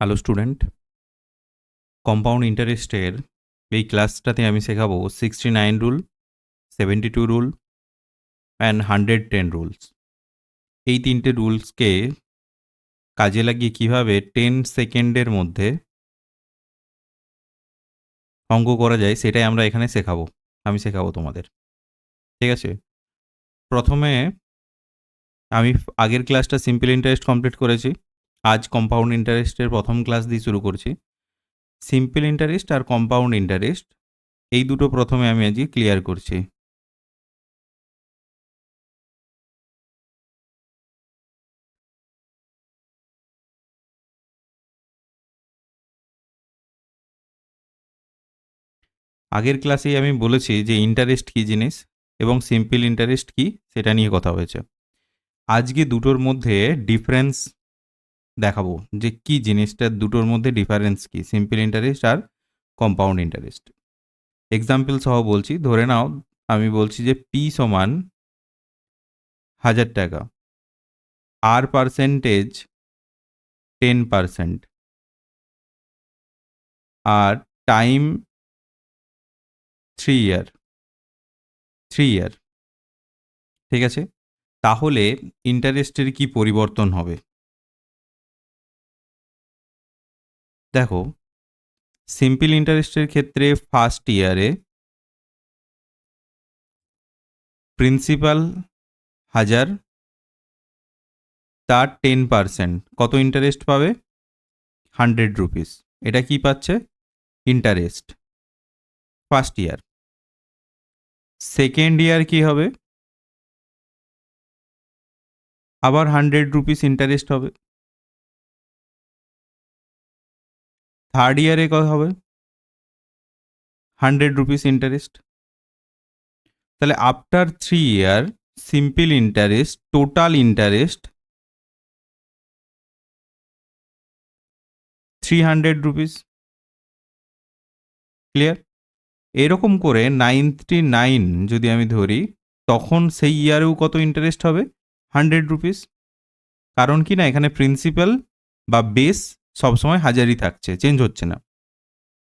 Hello student compound ইন্টারেস্টের এই ক্লাসটাতে আমি শেখাবো sixty nine rule seventy two rule and hundred ten rules এই তিনটে রুলসকে কাজে লাগিয়ে কীভাবে টেন সেকেন্ডের মধ্যে অঙ্ক করা যায় সেটাই আমরা এখানে শেখাবো, আমি শেখাবো তোমাদের। ঠিক আছে? প্রথমে আমি আগের ক্লাসটা সিম্পল ইন্টারেস্ট কমপ্লিট করেছি। আজ কম্পাউন্ড ইন্টারেস্টের প্রথম ক্লাস দিয়ে শুরু করছি। সিম্পল ইন্টারেস্ট আর কম্পাউন্ড ইন্টারেস্ট এই দুটো প্রথমে আমি আজকে ক্লিয়ার করছি। আগের ক্লাসেই আমি বলেছি যে ইন্টারেস্ট কী জিনিস এবং সিম্পল ইন্টারেস্ট কী, সেটা নিয়ে কথা হয়েছে। আজকে দুটোর মধ্যে ডিফারেন্স দেখাবো যে কি জিনিসটার দুটোর মধ্যে ডিফারেন্স কি? সিম্পল ইন্টারেস্ট আর কম্পাউন্ড ইন্টারেস্ট এক্সাম্পল সহ বলছি, ধরে নাও আমি বলছি যে পি সমান হাজার টাকা। আর পার্সেন্টেজ টেন পার্সেন্ট আর time three year three year ঠিক আছে? তাহলে ইন্টারেস্টের কি পরিবর্তন হবে? দেখো সিম্পল ইন্টারেস্টের ক্ষেত্রে ফার্স্ট ইয়ারে প্রিন্সিপাল হাজার, তার টেন পারসেন্ট কত ইন্টারেস্ট পাবে? হান্ড্রেড রুপিস এটা কি পাচ্ছে? Interest first year second year কি হবে? আবার হান্ড্রেড রুপিস ইন্টারেস্ট হবে। থার্ড ইয়ারে কত হবে? হান্ড্রেড রুপিস ইন্টারেস্ট তাহলে after three year simple interest total interest three hundred rupees clear এরকম করে নাইনটি নাইন যদি আমি ধরি, তখন সেই ইয়ারেও কত ইন্টারেস্ট হবে? হান্ড্রেড রুপিস কারণ কি না, এখানে প্রিন্সিপাল বা বেস সবসময় হাজারই থাকছে চেঞ্জ হচ্ছে না।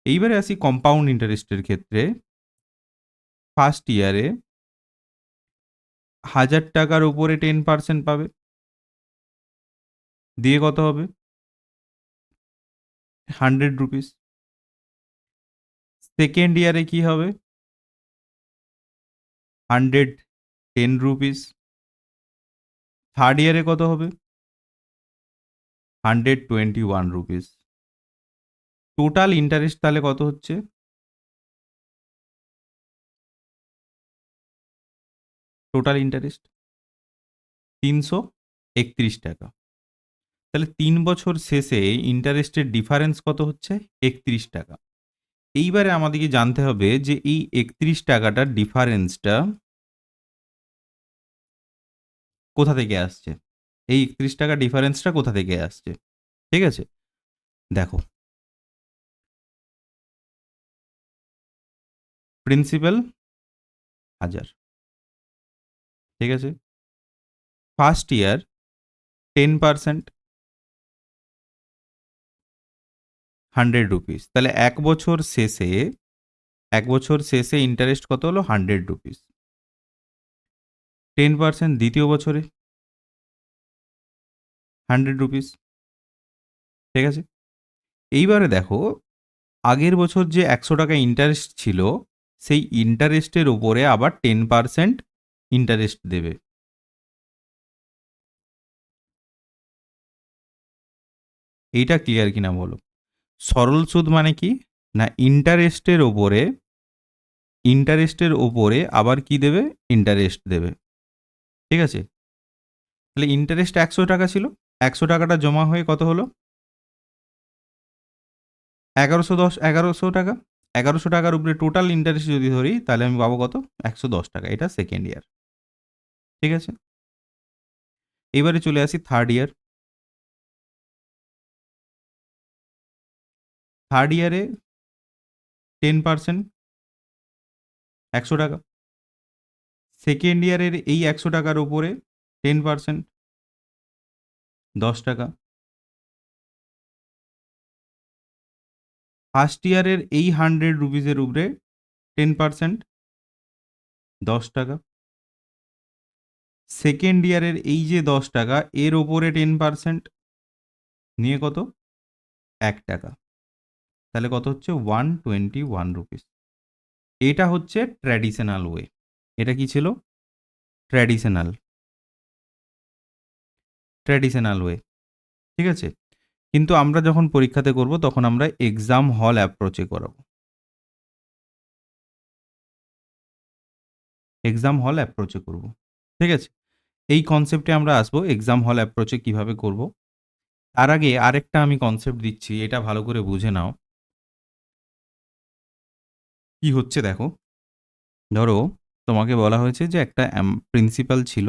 এইবারে আসি কম্পাউন্ড ইন্টারেস্টের ক্ষেত্রে। ফার্স্ট ইয়ারে হাজার টাকার উপরে টেন পার্সেন্ট পাবে। দিয়ে কত হবে? হান্ড্রেড রুপিস সেকেন্ড ইয়ারে কি হবে? হান্ড্রেড টেন রুপিস থার্ড ইয়ারে কত হবে? Hundred twenty one rupees. Total interest তাহলে কত হচ্ছে? Total interest? তিনশো একত্রিশ টাকা। তাহলে তিন বছর শেষে ইন্টারেস্টের ডিফারেন্স কত হচ্ছে? একত্রিশ টাকা। এইবারে আমাদেরকে জানতে হবে যে এই একত্রিশ টাকাটার ডিফারেন্সটা কোথা থেকে আসছে? এই একত্রিশ টাকা ডিফারেন্সটা কোথা থেকে আসছে? ঠিক আছে? দেখো। প্রিন্সিপাল হাজার। ঠিক আছে? First year ten percent hundred rupees তাহলে এক বছর শেষে, এক বছর শেষে ইন্টারেস্ট কত হলো? হান্ড্রেড রুপিস টেন পার্সেন্ট দ্বিতীয় বছরে। Hundred rupees. ঠিক আছে? এইবারে দেখো, আগের বছর যে একশো টাকা ইন্টারেস্ট ছিল, সেই ইন্টারেস্টের উপরে আবার টেন পার্সেন্ট ইন্টারেস্ট দেবে। এইটা ক্লিয়ার কিনা বলো? সরল সুদ মানে কি? না ইন্টারেস্টের ওপরে ইন্টারেস্টের ওপরে আবার কি দেবে? ইন্টারেস্ট দেবে। ঠিক আছে? তাহলে ইন্টারেস্ট একশো টাকা ছিল। একশো টাকাটা জমা হয়ে কত হলো? এগারোশো দশ, এগারোশো টাকা? এগারোশো টাকার উপরে টোটাল ইন্টারেস্ট যদি ধরি, তাহলে আমি পাবো কত? একশো দশ টাকা। এটা সেকেন্ড ইয়ার ঠিক আছে? এবারে চলে আসি থার্ড ইয়ার থার্ড ইয়ারে টেন পার্সেন্ট একশো টাকা। সেকেন্ড ইয়ারের এই একশো টাকার উপরে টেন পার্সেন্ট দশ টাকা। ফার্স্ট ইয়ারের এই হান্ড্রেড রুপিসের উপরে টেন পার্সেন্ট দশ টাকা। সেকেন্ড ইয়ারের এই যে দশ টাকা, এর ওপরে টেন পার্সেন্ট নিয়ে কত? এক টাকা। তাহলে কত হচ্ছে? ওয়ান টোয়েন্টি ওয়ান রুপিস এটা হচ্ছে ট্র্যাডিশনাল ওয়ে এটা কি ছিল? ট্র্যাডিশনাল ট্র্যাডিশনাল ওয়ে ঠিক আছে? কিন্তু আমরা যখন পরীক্ষাতে করব, তখন আমরা এক্সাম হল অ্যাপ্রোচে করাবো। এক্সাম হল অ্যাপ্রোচে করব, ঠিক আছে? এই কনসেপ্টে আমরা আসব এক্সাম হল অ্যাপ্রোচে কীভাবে করব। তার আগে আরেকটা আমি কনসেপ্ট দিচ্ছি, এটা ভালো করে বুঝে নাও। কি হচ্ছে দেখো? ধরো, তোমাকে বলা হয়েছে যে একটা প্রিন্সিপাল ছিল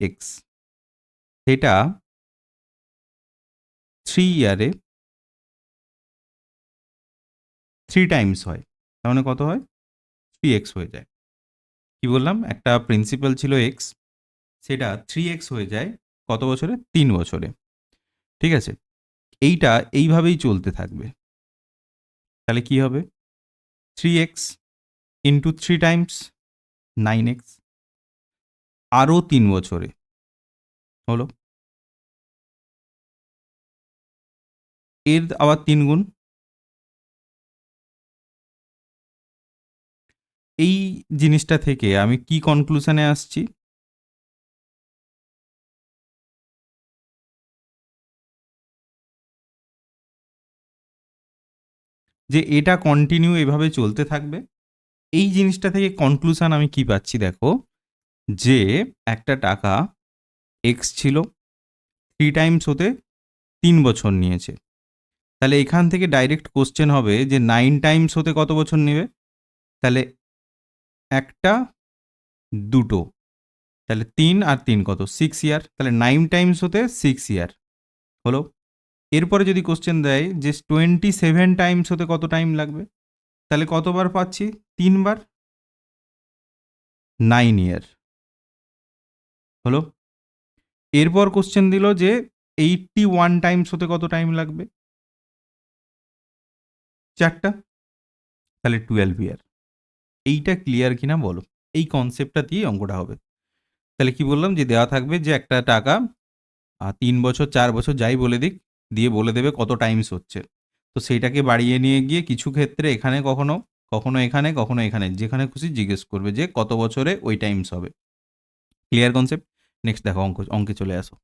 এক্স সেটা থ্রি ইয়ারে থ্রি টাইমস হয়। তার মানে কত হয়? থ্রি এক্স হয়ে যায়। কি বললাম? একটা প্রিন্সিপাল ছিল এক্স সেটা থ্রি এক্স হয়ে যায় কত বছরে? তিন বছরে। ঠিক আছে? এইটা এইভাবেই চলতে থাকবে। তাহলে কি হবে? Three X into three times nine X আরও তিন বছরে। হলো। এর আবার তিন গুণ। এই জিনিসটা থেকে আমি কি কনক্লুশনে আসছি? যে এটা কন্টিনিউ এভাবে চলতে থাকবে। এই জিনিসটা থেকে কনক্লুশন আমি কি পাচ্ছি দেখো? যে একটা টাকা এক্স ছিল থ্রি টাইমস হতে তিন বছর নিয়েছে। তাহলে এখান থেকে ডাইরেক্ট কোশ্চেন হবে যে নাইন টাইমস হতে কত বছর নেবে? তাহলে একটা, দুটো। তাহলে তিন আর তিন কত? সিক্স ইয়ার তাহলে নাইন টাইমস হতে সিক্স ইয়ার হলো? এরপরে যদি কোশ্চেন দেয় যে টোয়েন্টি সেভেন টাইমস হতে কত টাইম লাগবে? তাহলে কতবার পাচ্ছি? তিনবার? নাইন ইয়ার হলো? এরপর কোশ্চেন দিল যে এইটটি ওয়ান টাইমস হতে কত টাইম লাগবে? চারটা? তাহলে টুয়েলভ ইয়ার এইটা ক্লিয়ার কিনা বলো? এই কনসেপ্টটা দিয়ে অঙ্কটা হবে। তাহলে কি বললাম যে দেওয়া থাকবে যে একটা টাকা তিন বছর, চার বছর যাই বলে দিক, দিয়ে বলে দেবে কত টাইমস হচ্ছে। তো সেইটাকে বাড়িয়ে নিয়ে গিয়ে কিছু ক্ষেত্রে এখানে কখনো কখনো এখানে কখনো এখানে, যেখানে খুশি জিজ্ঞেস করবে যে কত বছরে ওই টাইমস হবে। ক্লিয়ার কনসেপ্ট নেক্সট দেখো, অঙ্ক, অঙ্কে চলে আসো।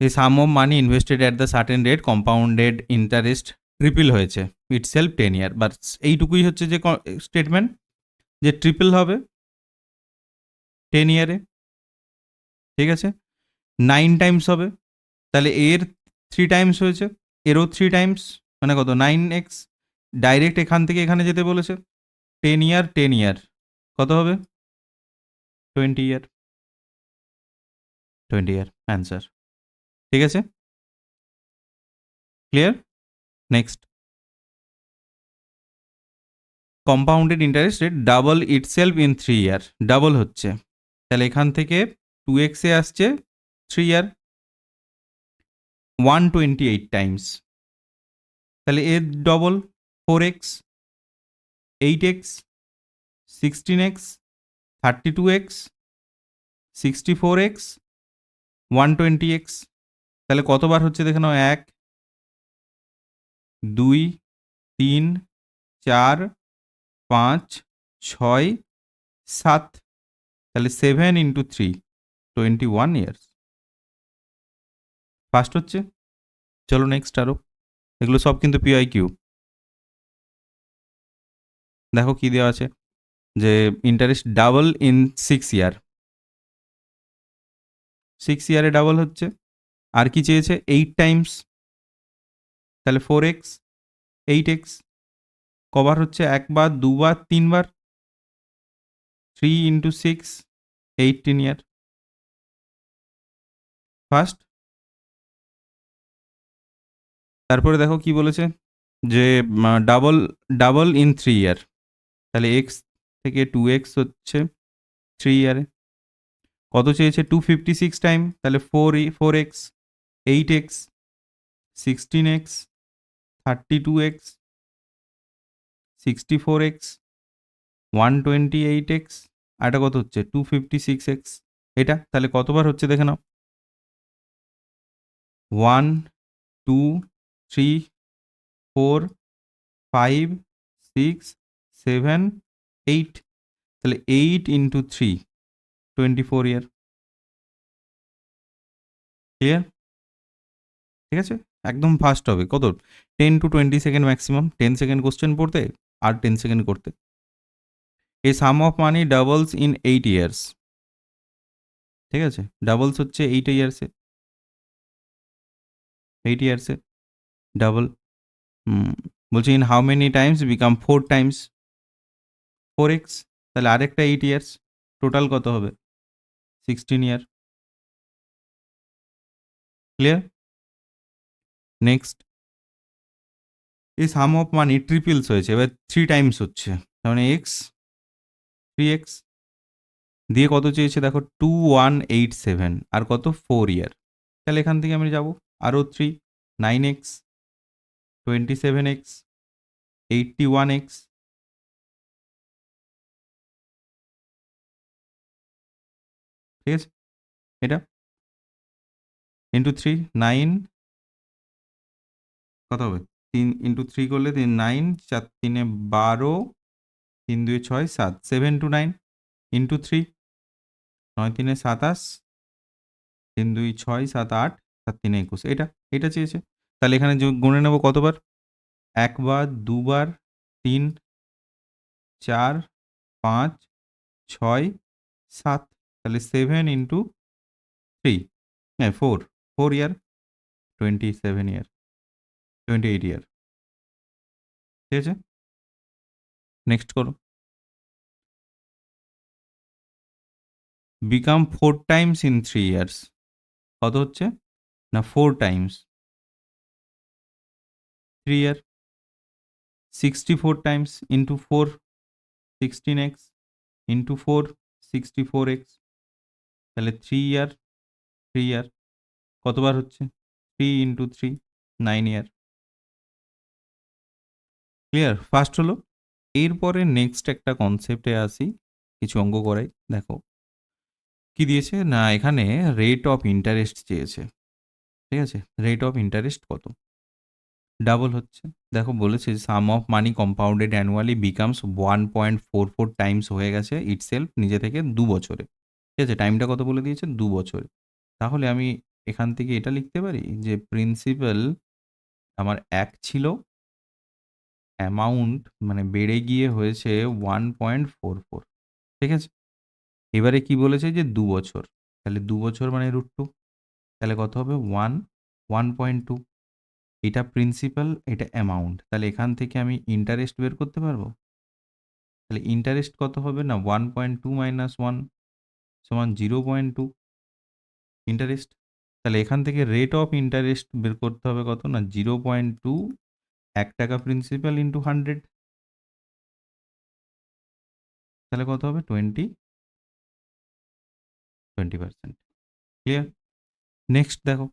এই sum of money invested at the certain rate compounded interest triple হয়েছে itself ten year but এইটুকুই হচ্ছে যে স্টেটমেন্ট যে ট্রিপল হবে টেন ইয়ারে ঠিক আছে? নাইন টাইমস হবে, তাহলে এর থ্রি টাইমস হয়েছে, এরও থ্রি টাইমস মানে কত? নাইন এক্স ডাইরেক্ট এখান থেকে এখানে যেতে বলেছে টেন ইয়ার টেন ইয়ার কত হবে? Twenty year twenty year answer ঠিক আছে? Clear next compounded interest rate double itself in three year double হচ্ছে। তাহলে এখান থেকে টু এক্সে আসছে three year one twenty eight times তাহলে এর double four X eight X sixteen X thirty two X sixty four X one twenty X তাহলে কতবার হচ্ছে দেখে নাও? এক, দুই, তিন, চার, পাঁচ, ছয়, সাত। তাহলে seven into three twenty one years first হচ্ছে, চলো নেক্সট আরও এগুলো সব কিন্তু পিআই কিউ দেখো কি দেওয়া আছে। যে interest double in six year six ইয়ারে ডাবল হচ্ছে। আর কি চেয়েছে? এইট টাইমস তাহলে ফোর এক্স এইট এক্স কবার হচ্ছে একবার, দুবার, তিনবার। Three into six eighteen year first তারপরে দেখো কি বলেছে যে double double in three year তাহলে এক্স থেকে টু এক্স হচ্ছে থ্রি ইয়ারে কত চেয়েছে? টু ফিফটি সিক্স টাইম তাহলে four four X eight X sixteen X thirty two X sixty four X one twenty eight X আর এটা কত হচ্ছে? টু ফিফটি সিক্স এক্স এটা? তাহলে কতবার হচ্ছে দেখে নাও। One two three four five six seven eight তাহলে eight into three twenty four year clear ঠিক আছে? একদম ফাস্ট হবে। কত? Ten two twenty second maximum ten second question পড়তে আর টেন সেকেন্ড করতে। এই sum of money doubles in eight years ঠিক আছে? ডাবলস হচ্ছে এইট ইয়ার্সে এইট ইয়ার্সে ডাবল বলছি in how many times become four times four X তাহলে আরেকটা এইট ইয়ার্স টোটাল কত হবে? সিক্সটিন ইয়ার ক্লিয়ার নেক্সট এই সাম অফ মানি ট্রিপলস হয়েছে, এবার থ্রি টাইমস হচ্ছে মানে এক্স থ্রি এক্স দিয়ে কত চেয়েছে দেখো টু ওয়ান এইট সেভেন আর কত ফোর ইয়ার তাহলে এখান থেকে আমি যাব আরও three nine X twenty seven X eighty one X ঠিক আছে? এটা? ইন্টু থ্রি নাইন কত হবে? তিন ইন্টু থ্রি করলে তিন নাইন চার, তিনে বারো, তিন দুই ছয়, সাত seven two nine into three নয়, তিনে সাতাশ, তিন, দুই, ছয়, সাত, আট, সাত, তিনে একুশ। এটা এটা চেয়েছে। তাহলে এখানে গুনে নেব কতবার? একবার, দুবার, তিন, চার, পাঁচ, ছয়, সাত। তাহলে সেভেন ইন্টু থ্রি হ্যাঁ four four year twenty seven year twenty eight year ঠিক আছে? নেক্সট করো। Become four times in three years কত হচ্ছে? না four times three year sixty four times into four sixteen x into four sixty four x তাহলে three year three year কতবার হচ্ছে? Three into three nine year clear first হলো, এরপরে next একটা কনসেপ্টে আসি, কিছু অঙ্ক করাই, দেখো। কি দিয়েছে? না, এখানে রেট অফ ইন্টারেস্ট চেয়েছে ঠিক আছে? রেট অফ ইন্টারেস্ট কত? ডাবল হচ্ছে। দেখো, বলেছে sum of money compounded annually becomes one point four four times হয়ে গেছে ইটসেলফ নিজে থেকে দু বছরে। ঠিক আছে টাইমটা কত বলে দিয়েছে দু বছর। তাহলে আমি এখান থেকে এটা লিখতে পারি যে প্রিন্সিপাল আমার এক ছিল। অ্যামাউন্ট মানে বেড়ে গিয়ে হয়েছে ওয়ান পয়েন্ট ফোর ফোর ঠিক আছে? এবারে কি বলেছে যে দু বছর? তাহলে দু বছর মানে রুট টু তাহলে কত হবে? ওয়ান ওয়ান পয়েন্ট টু এটা প্রিন্সিপাল এটা অ্যামাউন্ট তাহলে এখান থেকে আমি ইন্টারেস্ট বের করতে পারব? তাহলে ইন্টারেস্ট কত হবে না? One point two minus one সমান জিরো পয়েন্ট টু ইন্টারেস্ট তাহলে এখান থেকে রেট অফ ইন্টারেস্ট বের করতে হবে কত না? জিরো পয়েন্ট টু এক টাকা প্রিন্সিপাল ইন্টু হান্ড্রেড তাহলে কত হবে? Twenty twenty percent clear next দেখো।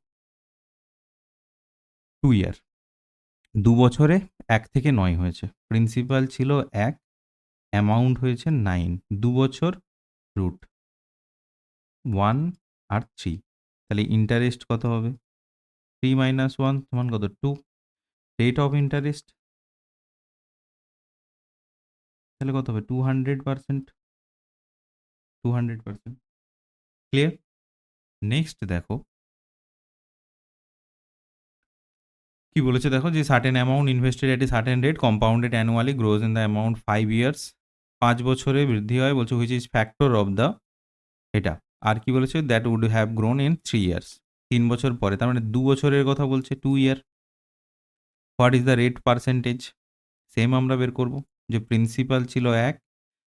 টু ইয়ার দু বছরে এক থেকে নয় হয়েছে। প্রিন্সিপাল ছিল এক অ্যামাউন্ট হয়েছে নাইন দু বছর রুট ওয়ান আর থ্রি তাহলে ইন্টারেস্ট কত হবে? থ্রি মাইনাস ওয়ান সমান কত? টু রেট অফ ইন্টারেস্ট তাহলে কত হবে? Two hundred percent two hundred percent clear next দেখো। কি বলেছে দেখো? যে certain amount invested at a certain rate compounded annually grows in the amount five years পাঁচ বছরে বৃদ্ধি হয় বলছে which is factor of the এটা আর কি বলেছে? That would have grown in three years তিন বছর পরে, তার মানে দু বছরের কথা বলছে two year what is the rate percentage same আমরা বের করব। যে প্রিন্সিপাল ছিল এক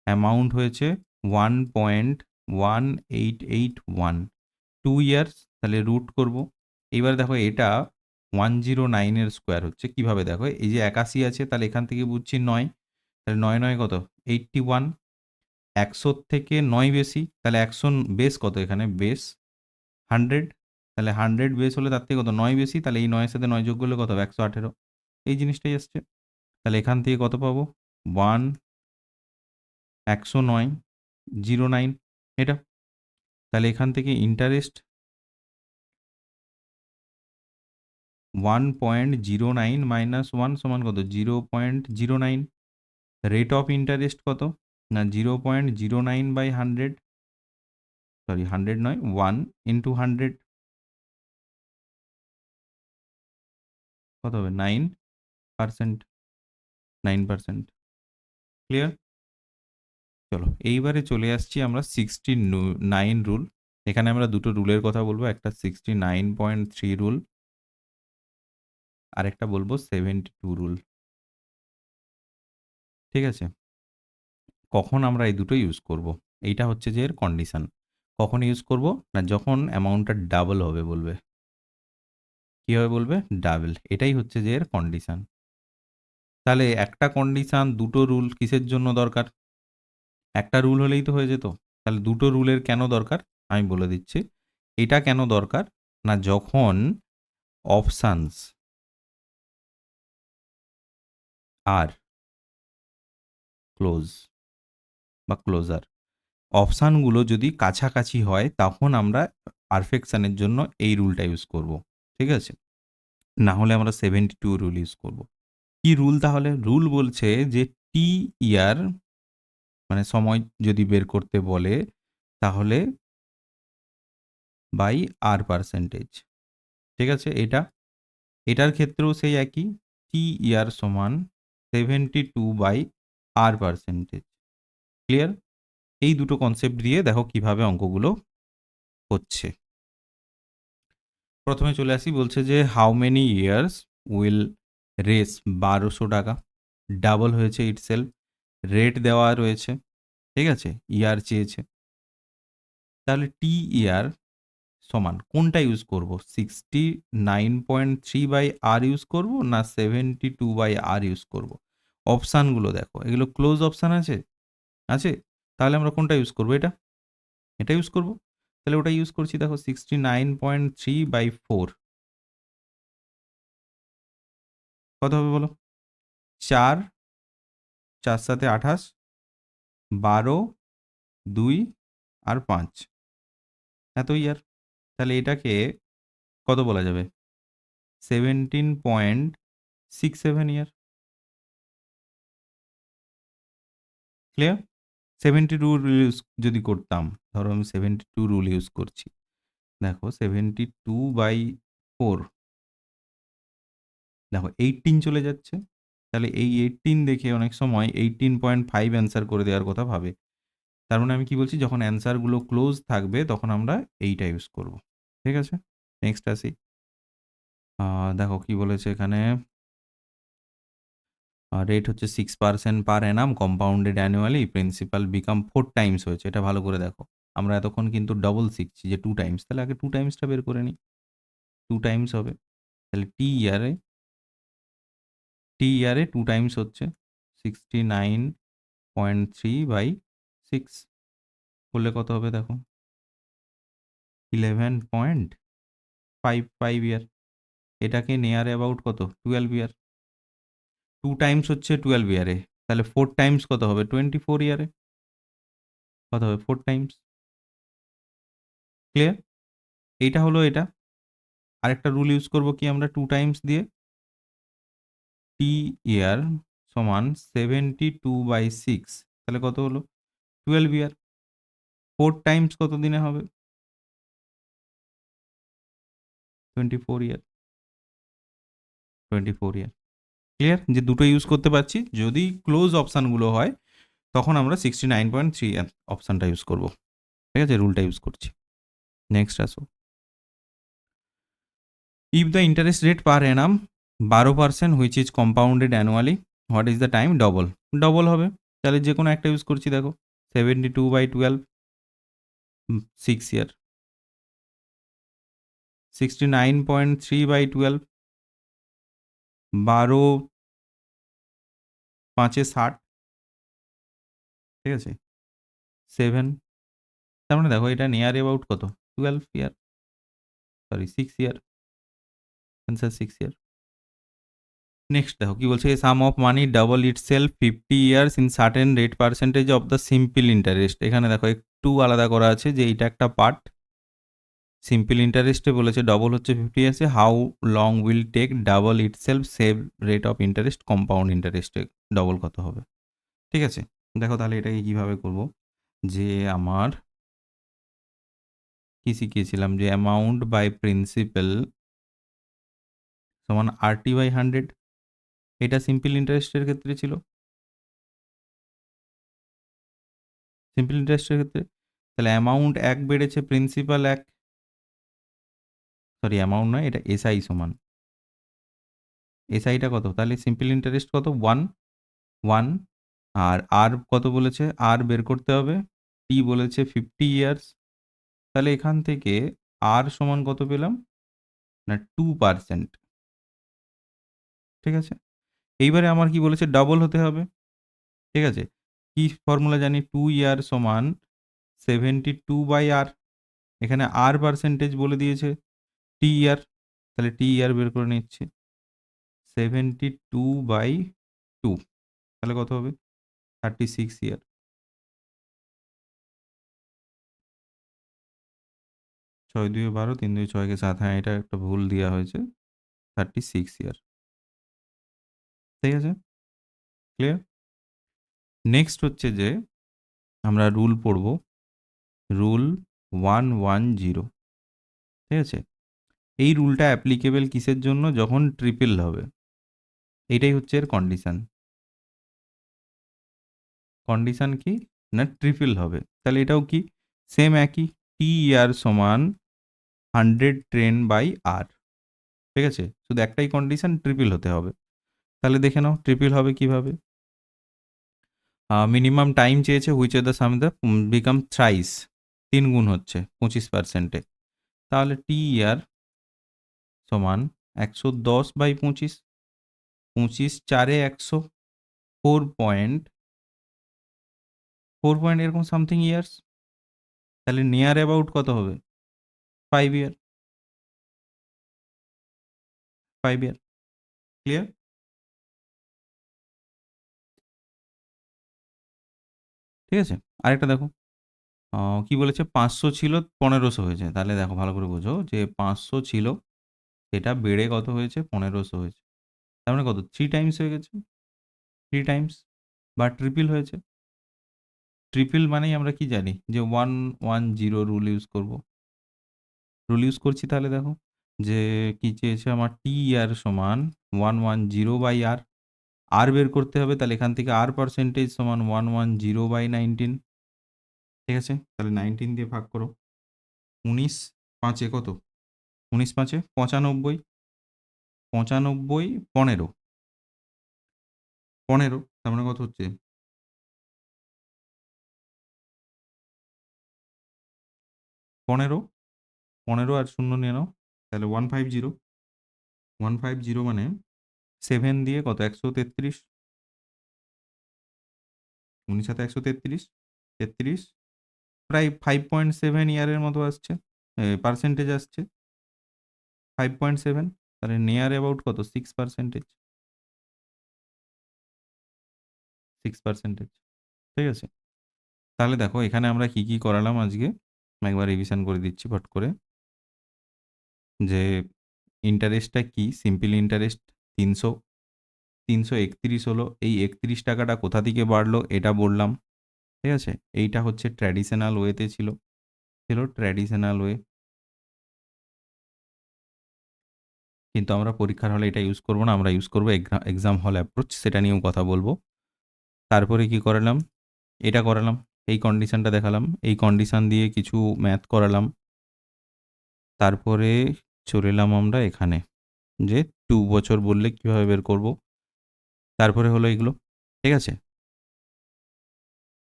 অ্যামাউন্ট হয়েছে one point one eight eight one two years তাহলে রুট করব। এবার দেখো এটা ওয়ান জিরো নাইনের স্কোয়ার হচ্ছে। কীভাবে দেখো? এই যে একাশি আছে, তাহলে এখান থেকে বুঝছি নয়। তাহলে নয় নয় কত? এইটটি ওয়ান একশোর থেকে নয় বেশি, তাহলে একশো বেস কত এখানে? Base hundred? তাহলে হান্ড্রেড বেস হলে তার থেকে কত? নয় বেশি, তাহলে এই নয়ের সাথে নয় যোগ করলে কত হবে? একশো আঠেরো। এই জিনিসটাই আসছে। তাহলে এখান থেকে কত পাবো? ওয়ান, একশো নয়, জিরো নাইন। এটা? তাহলে এখান থেকে interest one point zero nine minus one সমান কত? Zero point zero nine. Rate of interest কত? না zero point zero nine by hundred, sorry hundred নয়, ওয়ান ইন্টু হান্ড্রেড। কত হবে? Nine percent nine percent. Clear? চলো, এইবারে চলে আসছি আমরা সিক্সটি নাইন রুল। এখানে আমরা দুটো রুলের কথা বলব, একটা sixty nine point three rule, আরেকটা বলব সেভেন্টি টু রুল। ঠিক আছে? কখন আমরা এই দুটো ইউজ করব? এইটা হচ্ছে যে এর কন্ডিশান কখন ইউজ করব? না, যখন অ্যামাউন্টটা ডাবল হবে বলবে। কী হবে বলবে? ডাবল এটাই হচ্ছে যে এর কন্ডিশান তাহলে একটা কন্ডিশান দুটো রুল কিসের জন্য দরকার? একটা রুল হলেই তো হয়ে যেত। তাহলে দুটো রুলের কেন দরকার? আমি বলে দিচ্ছি। এটা কেন দরকার? না, যখন অপশানস আর ক্লোজ বা ক্লোজার অপশানগুলো যদি কাছাকাছি হয়, তখন আমরা পারফেকশানের জন্য এই রুলটা ইউজ করব। ঠিক আছে? না হলে আমরা সেভেন্টি টু রুল ইউজ করব। কি রুল তাহলে? রুল বলছে যে টি ইয়ার মানে সময় যদি বের করতে বলে, তাহলে বাই আর পার্সেন্টেজ ঠিক আছে? এটা, এটার ক্ষেত্রেও সেই একই। টি ইয়ার সমান seventy two by R percentage clear এই দুটো কনসেপ্ট দিয়ে দেখো কীভাবে অঙ্কগুলো হচ্ছে। প্রথমে চলে আসি, বলছে যে how many years will race বারোশো টাকা? ডাবল হয়েছে ইটসেলফ রেট দেওয়া রয়েছে, ঠিক আছে? ইয়ার চেয়েছে। তাহলে টি ইয়ার সমান, কোনটা ইউজ করব? Sixty nine point three by R use করব না seventy two by R use করব? অপশানগুলো দেখো, এগুলো ক্লোজ অপশান আছে? আছে? তাহলে আমরা কোনটা ইউজ করব এটা? এটা ইউজ করব? তাহলে ওটা ইউজ করছি দেখো sixty nine point three by four কত হবে বলো? চার চার সাথে আঠাশ, বারো, দুই আর পাঁচ। এত ইয়ার তাহলে এটাকে কত বলা যাবে? Seventeen point six seven year clear seventy two rule use যদি করতাম, ধরো আমি সেভেন্টি টু রুল ইউজ করছি। দেখো সেভেন্টি টু বাই ফোর দেখো এইটিন চলে যাচ্ছে। তাহলে এই এইটিন দেখে অনেক সময় এইটিন পয়েন্ট ফাইভ অ্যান্সার করে দেওয়ার কথা ভাবে। তার মানে আমি কি বলছি, যখন অ্যান্সারগুলো ক্লোজ থাকবে, তখন আমরা এইটা ইউজ করব। ঠিক আছে? নেক্সট আসি। দেখো কি বলেছে এখানে? রেট হচ্ছে six percent per annum compounded annually principal become four times হয়েছে। এটা ভালো করে দেখো। আমরা এতক্ষণ কিন্তু ডবল শিখছি যে টু টাইমস তাহলে আগে টু টাইমসটা বের করে নিই। টু টাইমস হবে। তাহলে টি ইয়ারে টি ইয়ারে টু টাইমস হচ্ছে sixty nine point three by six করলে কত হবে দেখো? Eleven point five five year এটাকে নেয়ার অ্যাবাউট কত? টুয়েলভ ইয়ার টু টাইমস হচ্ছে টুয়েলভ ইয়ারে তাহলে ফোর টাইমস কত হবে? টোয়েন্টি ফোর ইয়ারে কত হবে? ফোর টাইমস ক্লিয়ার এইটা হলো এটা। আরেকটা রুল ইউজ করব কি আমরা? টু টাইমস দিয়ে। টি ইয়ার সমান সেভেন্টি টু বাই সিক্স তাহলে কত হলো? টুয়েলভ ইয়ার ফোর টাইমস কত দিনে হবে? Twenty four year twenty four year clear যে দুটো ইউজ করতে পারছি, যদি ক্লোজ অপশানগুলো হয়, তখন আমরা সিক্সটি নাইন পয়েন্ট থ্রি অপশানটা ইউজ করব। ঠিক আছে? রুলটা ইউজ করছি। নেক্সট আসো। If the interest rate per annum বারো percent which is compounded annually what is the time double double হবে। তাহলে যে কোনো একটা ইউজ করছি, দেখো। Seventy two by twelve six year sixty nine point three by twelve বারো, পাঁচে ষাট, ঠিক আছে? সেভেন, তার মানে দেখো এটা নিয়ার অ্যাবাউট কত? Twelve year sorry six year answer six year next দেখো কি বলছে sum of money double itself fifty years in certain rate percentage of the simple interest এখানে দেখো একটু আলাদা করা আছে যে এইটা একটা পার্ট সিম্পল ইন্টারেস্টে বলেছে ডবল হচ্ছে fifty ইয়ার্সে how long will take double itself save rate of interest compound ইন্টারেস্টে ডবল কত হবে? ঠিক আছে? দেখো তাহলে এটাকে কীভাবে করব? যে আমার কি শিখিয়েছিলাম? যে অ্যামাউন্ট বাই প্রিন্সিপাল সমান আরটি বাই হান্ড্রেড এটা সিম্পল ইন্টারেস্টের ক্ষেত্রে ছিল। সিম্পল ইন্টারেস্টের ক্ষেত্রে। তাহলে অ্যামাউন্ট এক বেড়েছে প্রিন্সিপাল এক। সরি অ্যামাউন্ট নয়, এটা এসআই সমান। এসআইটা কত? তাহলে সিম্পল ইন্টারেস্ট কত? ওয়ান ওয়ান আর আর কত বলেছে? আর বের করতে হবে। টি বলেছে ফিফটি ইয়ার্স তাহলে এখান থেকে আর সমান কত পেলাম? না টু পারসেন্ট ঠিক আছে? এইবারে আমার কি বলেছে? ডবল হতে হবে। ঠিক আছে? কি ফর্মুলা জানি? টু ইয়ার সমান সেভেন্টি টু বাই আর এখানে আর পার্সেন্টেজ বলে দিয়েছে। টি ইয়ার তাহলে টি ইয়ার বের করে নিচ্ছি। সেভেন্টি টু বাই টু তাহলে কত হবে? থার্টি সিক্স ইয়ার ছয় দুই বারো, তিন দুই ছয়কে সাত হ্যাঁ এটা একটা ভুল দেওয়া হয়েছে। থার্টি সিক্স ইয়ার ঠিক আছে? ক্লিয়ার নেক্সট হচ্ছে যে, আমরা রুল পড়ব। রুল ওয়ান ওয়ান জিরো ঠিক আছে? এই রুলটা অ্যাপ্লিকেবল কিসের জন্য? যখন ট্রিপল হবে। এটাই হচ্ছে এর কন্ডিশান কন্ডিশান কি? না ট্রিপল হবে। তাহলে এটাও কি? সেম একই। টি আর সমান হান্ড্রেড ট্রেন বাই আর ঠিক আছে? শুধু একটাই কন্ডিশান ট্রিপল হতে হবে। তাহলে দেখে নাও ট্রিপল হবে কীভাবে? মিনিমাম টাইম চেয়েছে হুইচ এর the sum the become thrice তিন গুণ হচ্ছে, পঁচিশ পার্সেন্টে তাহলে টি ইয়ার সমান একশো দশ বাই পঁচিশ। পঁচিশ চারে একশো। Four point. ফোর পয়েন্ট এরকম সামথিং ইয়ার্স। তাহলে নিয়ার অ্যাবাউট কত হবে? Five year five year clear ঠিক আছে? আরেকটা দেখো। কি বলেছে? পাঁচশো ছিল, পনেরোশো হয়েছে। তাহলে দেখো, ভালো করে বোঝো যে পাঁচশো ছিল সেটা বেড়ে কত হয়েছে? পনেরোশো হয়েছে। তার মানে কত? থ্রি টাইমস হয়ে গেছে। থ্রি টাইমস বা ট্রিপল হয়েছে। ট্রিপল মানেই আমরা কি জানি? যে one one zero rule use করব। রুল ইউজ করছি তাহলে দেখো, যে কি চেয়েছে আমার? টি আর সমান one one zero by R R বের করতে হবে, তাহলে এখান থেকে আর পার্সেন্টেজ সমান one one zero by nineteen ঠিক আছে? তাহলে নাইনটিন দিয়ে ভাগ করো। উনিশ, পাঁচে কত? উনিশ পাঁচে? পঁচানব্বই। পঁচানব্বই, পনেরো। পনেরো, তার মানে কত হচ্ছে? পনেরো। পনেরো আর শূন্য নিয়ে নাও, তাহলে one five zero one five zero মানে সেভেন দিয়ে কত? একশো তেত্রিশ। উনিশ সাথে একশো তেত্রিশ তেত্রিশ। প্রায় ফাইভ পয়েন্ট সেভেন ইয়ারের মতো আসছে পার্সেন্টেজ আসছে। ফাইভ পয়েন্ট সেভেন তাহলে নিয়ার অ্যাবাউট কত? সিক্স পার্সেন্টেজ সিক্স পার্সেন্টেজ ঠিক আছে? তাহলে দেখো, এখানে আমরা কি কি করালাম আজকে? একবার রিভিশন করে দিচ্ছি ফট করে। যে ইন্টারেস্টটা কি? সিম্পল ইন্টারেস্ট তিনশো তিনশো একত্রিশ হলো। এই একত্রিশ টাকাটা কোথা থেকে বাড়লো? এটা বললাম। ঠিক আছে? এইটা হচ্ছে ট্র্যাডিশনাল ওয়েতে ছিল। ছিল ট্র্যাডিশনাল ওয়ে কিন্তু আমরা পরীক্ষার হলে এটা ইউজ করব না, আমরা ইউজ করব এক্সাম হল অ্যাপ্রোচ সেটা নিয়েও কথা বলব। তারপরে কি করালাম? এটা করালাম, এই কন্ডিশানটা দেখালাম, এই কন্ডিশান দিয়ে কিছু ম্যাথ করালাম। তারপরে চলে এলাম আমরা এখানে, যে টু বছর বললে কীভাবে বের করব? তারপরে হলো এগুলো, ঠিক আছে?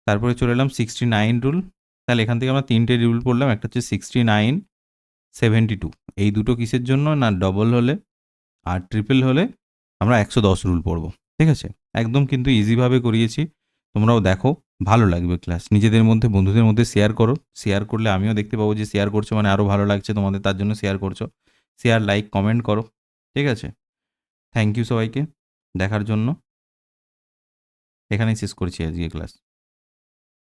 তারপরে চলে এলাম সিক্সটি নাইন রুল তাহলে এখান থেকে আমরা তিনটে রুল পড়লাম, একটা হচ্ছে সিক্সটি নাইন সেভেন্টি টু এই দুটো কিসের জন্য? না ডবল হলে আর ট্রিপল হলে আমরা একশো দশ রুল পড়ব। ঠিক আছে? একদম কিন্তু ইজিভাবে করিয়েছি। তোমরাও দেখো, ভালো লাগবে ক্লাস নিজেদের মধ্যে, বন্ধুদের মধ্যে শেয়ার করো। শেয়ার করলে আমিও দেখতে পাবো যে শেয়ার করছ মানে আরও ভালো লাগছে তোমাদের, তার জন্য শেয়ার করছ। শেয়ার লাইক কমেন্ট করো। ঠিক আছে? থ্যাংক ইউ সবাইকে। দেখার জন্য। এখানেই শেষ করছি আজকে ক্লাস